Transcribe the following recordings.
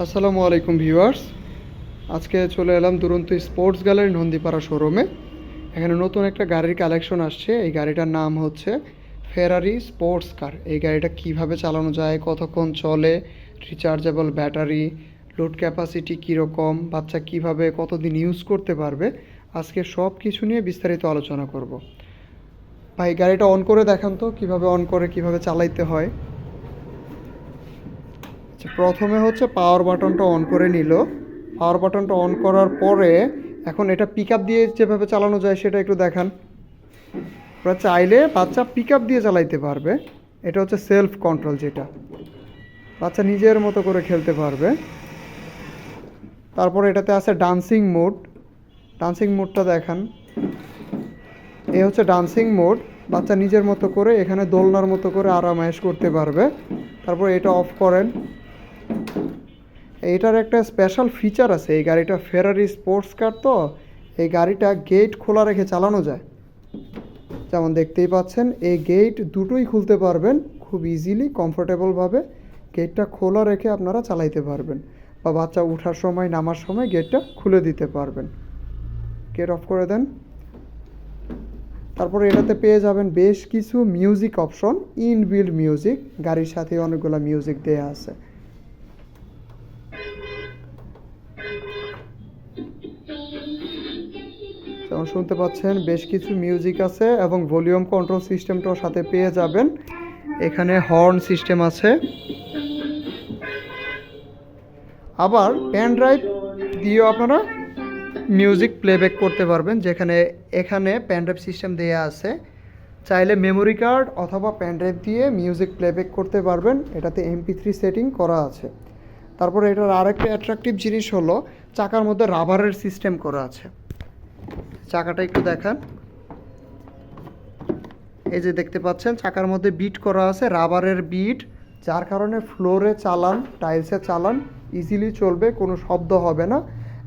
আসসালামু আলাইকুম ভিউয়ার্স। আজকে চলে এলাম দুরন্ত স্পোর্টস গ্যালারি নন্দীপাড়া শোরুমে। এখানে নতুন একটা গাড়ির কালেকশন আসছে। এই গাড়িটার নাম হচ্ছে ফেরারি স্পোর্টস কার এই গাড়িটা কীভাবে চালানো যায়, কতক্ষণ চলে রিচার্জেবল ব্যাটারি লোড ক্যাপাসিটি কীরকম, বাচ্চা কীভাবে, কতদিন ইউজ করতে পারবে, আজকে সব কিছু নিয়ে বিস্তারিত আলোচনা করব। ভাই, গাড়িটা অন করে দেখান তো, কীভাবে অন করে, কীভাবে চালাইতে হয়। প্রথমে হচ্ছে পাওয়ার বাটনটা অন করে নিল। পাওয়ার বাটনটা অন করার পরে এখন এটা পিক দিয়ে যেভাবে চালানো যায় সেটা একটু দেখান। ওরা চাইলে বাচ্চা পিক দিয়ে চালাইতে পারবে। এটা হচ্ছে সেলফ কন্ট্রোল যেটা। বাচ্চা নিজের মতো করে খেলতে পারবে। তারপরে এটাতে আছে ডান্সিং মোড ডান্সিং মোডটা দেখান। এ হচ্ছে ডান্সিং মোড বাচ্চা নিজের মতো করে এখানে দোলনার মতো করে আরামায়েশ করতে পারবে। তারপর এটা অফ করেন। এটার একটা স্পেশাল ফিচার আছে। এই গাড়িটা ফেরারি স্পোর্টস কার তো। এই গাড়িটা গেট খোলা রেখে চালানো যায়। যেমন দেখতেই পাচ্ছেন, এই গেট দুটোই খুলতে পারবেন খুব ইজিলি কমফোর্টেবলভাবে গেটটা খোলা রেখে আপনারা চালাইতে পারবেন বা বাচ্চা ওঠার সময়, নামার সময় গেটটা খুলে দিতে পারবেন। গেট অফ করে দেন। তারপরে এটাতে পেয়ে যাবেন বেশ কিছু মিউজিক অপশন ইনবিল্ড মিউজিক গাড়ির সাথে অনেকগুলো মিউজিক দেয়া আছে। যেমন শুনতে পাচ্ছেন বেশ কিছু মিউজিক আছে এবং ভলিউম কন্ট্রোল সিস্টেমটাও সাথে পেয়ে যাবেন। এখানে হর্ন সিস্টেম আছে। আবার পেন ড্রাইভ দিয়েও আপনারা মিউজিক প্লেব্যাক করতে পারবেন, যেখানে এখানে পেন ড্রাইভ সিস্টেম দেওয়া আছে। চাইলে মেমোরি কার্ড অথবা পেন ড্রাইভ দিয়ে মিউজিক প্লেব্যাক করতে পারবেন। এটাতে এমপি থ্রি সেটিং করা আছে। তারপরে এটার আরেকটা অ্যাট্রাকটিভ জিনিস হলো চাকার মধ্যে রাবারের সিস্টেম করা আছে। চাকাটা একটু দেখান। এই যে দেখতে পাচ্ছেন, চাকার মধ্যে বিট করা আছে রাবারের বিট যার কারণে ফ্লোরে চালান টাইলসে চালান ইজিলি চলবে, কোনো শব্দ হবে না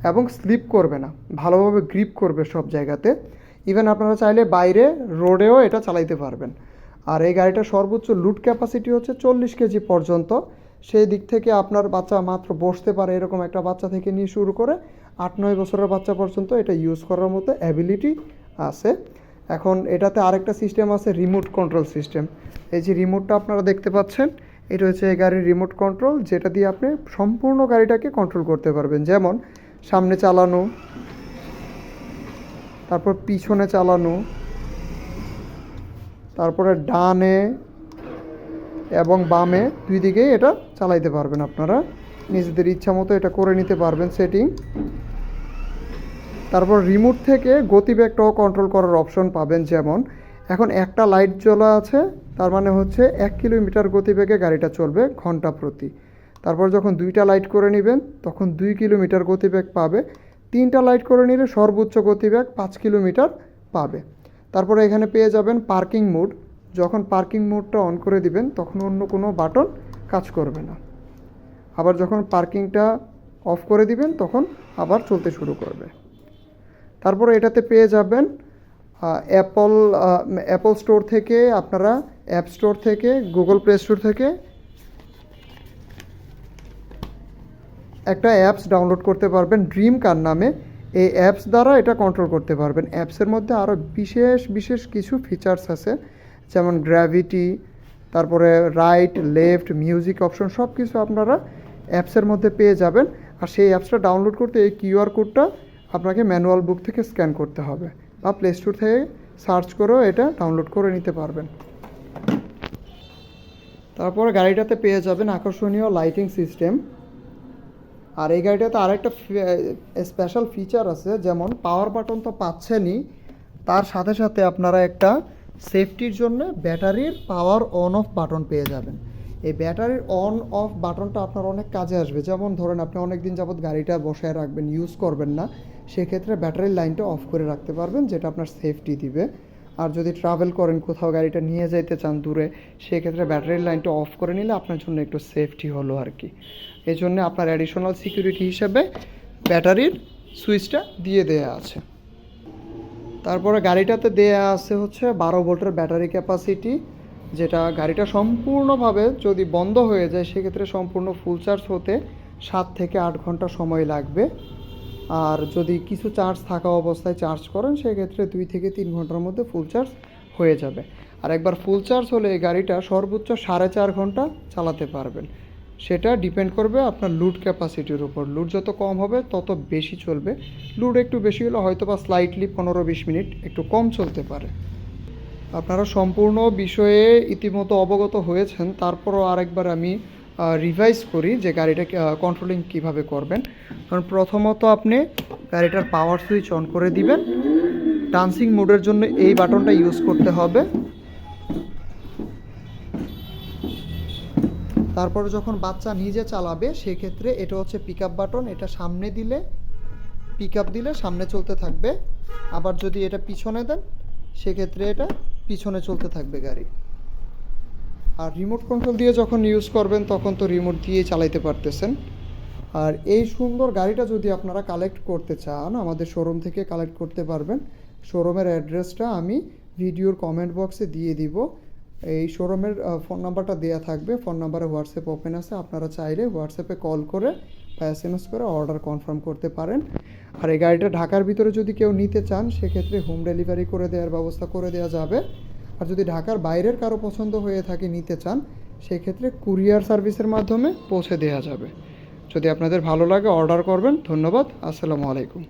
এবং স্লিপ করবে না। ভালোভাবে গ্রিপ করবে সব জায়গাতে। ইভেন আপনারা চাইলে বাইরে রোডেও এটা চালাইতে পারবেন। আর এই গাড়িটার সর্বোচ্চ লুট ক্যাপাসিটি হচ্ছে চল্লিশ কেজি পর্যন্ত। সেই দিক থেকে আপনার বাচ্চা মাত্র বসতে পারে, এরকম একটা বাচ্চা থেকে নিয়ে শুরু করে আট, নয় বছরের বাচ্চা পর্যন্ত এটা ইউজ করার মতো অ্যাবিলিটি আছে। এখন এটাতে আরেকটা সিস্টেম আছে রিমোট কন্ট্রোল সিস্টেম এই যে রিমোটটা আপনারা দেখতে পাচ্ছেন, এটা হচ্ছে এই গাড়ির রিমোট কন্ট্রোল যেটা দিয়ে আপনি সম্পূর্ণ গাড়িটাকে কন্ট্রোল করতে পারবেন। যেমন সামনে চালানো, তারপর পিছনে চালানো, তারপরে ডানে এবং বামে দুই দিকেই এটা চালাইতে পারবেন আপনারা। নিজেদের ইচ্ছা মতো এটা করে নিতে পারবেন সেটিং তারপর রিমোট থেকে গতিবেগটাও কন্ট্রোল করার অপশন পাবেন যেমন, এখন একটা লাইট জ্বলা আছে, তার মানে হচ্ছে এক কিলোমিটার গতিবেগে গাড়িটা চলবে ঘণ্টা প্রতি। তারপর যখন দুইটা লাইট করে নেবেন, তখন দুই কিলোমিটার গতিবেগ পাবে। তিনটা লাইট করে নিলে সর্বোচ্চ গতিবেগ পাঁচ কিলোমিটার পাবে। তারপরে এখানে পেয়ে যাবেন পার্কিং মোড যখন পার্কিং মোডটা অন করে দিবেন, তখন অন্য কোনো বাটন কাজ করবে না। আবার যখন পার্কিংটা অফ করে দিবেন, তখন আবার চলতে শুরু করবে। তারপরে এটাতে পেয়ে যাবেন অ্যাপল অ্যাপল স্টোর থেকে আপনারা অ্যাপ স্টোর থেকে গুগল প্লে স্টোর থেকে একটা অ্যাপস ডাউনলোড করতে পারবেন ড্রিম কার নামে। এই অ্যাপস দ্বারা এটা কন্ট্রোল করতে পারবেন। অ্যাপসের মধ্যে আরও বিশেষ বিশেষ কিছু ফিচার্স আছে, যেমন গ্র্যাভিটি তারপরে রাইট লেফট মিউজিক অপশন সব কিছু আপনারা অ্যাপসের মধ্যে পেয়ে যাবেন। আর সেই অ্যাপসটা ডাউনলোড করতে এই কিউআর কোডটা আপনাকে ম্যানুয়াল বুক থেকে স্ক্যান করতে হবে বা প্লে স্টোর থেকে সার্চ করেও এটা ডাউনলোড করে নিতে পারবেন। তারপরে গাড়িটাতে পেয়ে যাবেন আকর্ষণীয় লাইটিং সিস্টেম। আর এই গাড়িটাতে আরেকটা স্পেশাল ফিচার আছে, যেমন পাওয়ার বাটন তো পাচ্ছেনই। তার সাথে সাথে আপনারা একটা সেফটির জন্য ব্যাটারির পাওয়ার অন অফ বাটন পেয়ে যাবেন। এই ব্যাটারির অন অফ বাটনটা আপনার অনেক কাজে আসবে। যেমন ধরেন আপনি অনেক দিন যাবত গাড়িটা বসায় রাখবেন ইউজ করবেন না, সেক্ষেত্রে ব্যাটারির লাইনটা অফ করে রাখতে পারবেন, যেটা আপনার সেফটি দিবে। আর যদি ট্রাভেল করেন, কোথাও গাড়িটা নিয়ে যাইতে চান দূরে, সেক্ষেত্রে ব্যাটারির লাইনটা অফ করে নিলে আপনার জন্য একটু সেফটি হলো আর কি। এই জন্য আপনার অ্যাডিশনাল সিকিউরিটি হিসেবে ব্যাটারির সুইচটা দিয়ে দেয়া আছে। তারপরে গাড়িটাতে দেয়া আছে হচ্ছে বারো ভোল্টের ব্যাটারি ক্যাপাসিটি যেটা গাড়িটা সম্পূর্ণভাবে যদি বন্ধ হয়ে যায়, সেক্ষেত্রে সম্পূর্ণ ফুল চার্জ হতে সাত থেকে আট ঘণ্টা সময় লাগবে। আর যদি কিছু চার্জ থাকা অবস্থায় চার্জ করেন, সেক্ষেত্রে দুই থেকে তিন ঘণ্টার মধ্যে ফুল চার্জ হয়ে যাবে। আর একবার ফুল চার্জ হলে এই গাড়িটা সর্বোচ্চ সাড়ে চার ঘণ্টা চালাতে পারবেন। সেটা ডিপেন্ড করবে আপনার লুড ক্যাপাসিটির উপর। লুড যত কম হবে, তত বেশি চলবে। লুড একটু বেশি হলে হয়তো বা স্লাইটলি পনেরো বিশ মিনিট একটু কম চলতে পারে। আপনারা সম্পূর্ণ বিষয়ে ইতিমধ্যে অবগত হয়েছেন। তারপরও আরেকবার আমি রিভাইজ করি যে গাড়িটা কন্ট্রোলিং কীভাবে করবেন। কারণ প্রথমত আপনি গাড়িটার পাওয়ার সুইচ অন করে দিবেন। ডান্সিং মোডের জন্য এই বাটনটা ইউজ করতে হবে। তারপরে যখন বাচ্চা নিজে চালাবে, সেক্ষেত্রে এটা হচ্ছে পিক বাটন এটা সামনে দিলে পিক দিলে সামনে চলতে থাকবে। আবার যদি এটা পিছনে দেন, সেক্ষেত্রে এটা পিছনে চলতে থাকবে গাড়ি। আর রিমোট কন্ট্রোল দিয়ে যখন ইউজ করবেন, তখন তো রিমোট দিয়ে চালাইতে পারতেছেন। আর এই সুন্দর গাড়িটা যদি আপনারা কালেক্ট করতে চান, আমাদের শোরুম থেকে কালেক্ট করতে পারবেন। শোরুমের অ্যাড্রেসটা আমি ভিডিওর কমেন্ট বক্সে দিয়ে দিব। এই শোরুমের ফোন নাম্বারটা দেওয়া থাকবে। ফোন নাম্বারে হোয়াটসঅ্যাপ ওপেন আছে। আপনারা চাইলে হোয়াটসঅ্যাপে কল করে বা এস করে অর্ডার কনফার্ম করতে পারেন। আর এই গাড়িটা ঢাকার ভিতরে যদি কেউ নিতে চান, সেক্ষেত্রে হোম ডেলিভারি করে দেওয়ার ব্যবস্থা করে দেওয়া যাবে। আর যদি ঢাকার বাইরের কারও পছন্দ হয়ে থাকে নিতে চান, সেক্ষেত্রে কুরিয়ার সার্ভিসের মাধ্যমে পৌঁছে দেওয়া যাবে। যদি আপনাদের ভালো লাগে অর্ডার করবেন। ধন্যবাদ। আসসালামু আলাইকুম।